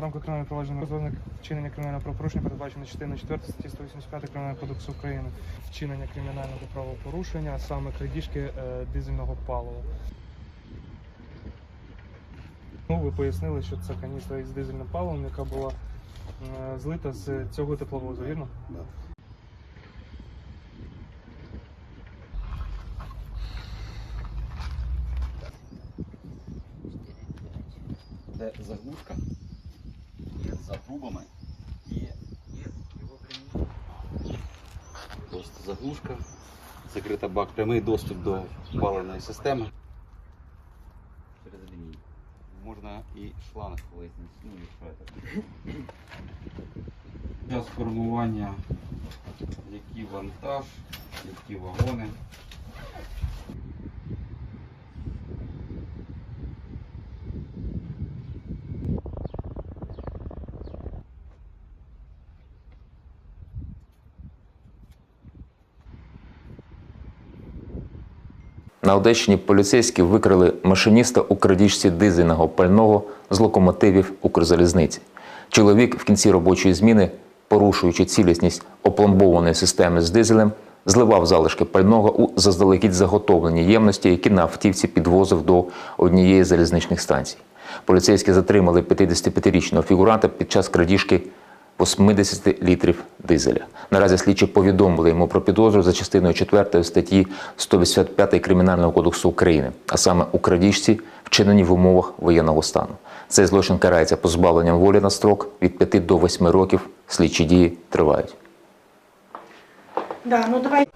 рамках кримінального провадження розробник вчинення кримінального правопорушення передбачено частиною 4 статті 185 Кримінального кодексу України. Вчинення кримінального правопорушення, а саме крадіжки е, дизельного палива. Ну, ви пояснили, що це каністра із дизельним паливом, яка була е, злита з цього тепловозу, вірно? Да. Це заглушка за трубами і просто заглушка, закрита бак, прямий доступ до паливної системи. Через лінію. Можна і шланг визнати, ну і шветер. Час формування, який вантаж, які вагони. На Одещині поліцейські викрили машиніста у крадіжці дизельного пального з локомотивів Укрзалізниці. Чоловік в кінці робочої зміни, порушуючи цілісність опломбованої системи з дизелем, зливав залишки пального у заздалегідь заготовлені ємності, які на автівці підвозив до однієї залізничних станцій. Поліцейські затримали 55-річного фігуранта під час крадіжки 80 літрів дизеля. Наразі слідчі повідомили йому про підозру за частиною 4 статті 185 Кримінального кодексу України, а саме у крадіжці, вчинені в умовах воєнного стану. Цей злочин карається позбавленням волі на строк від 5 до 8 років. Слідчі дії тривають. Да, ну давай.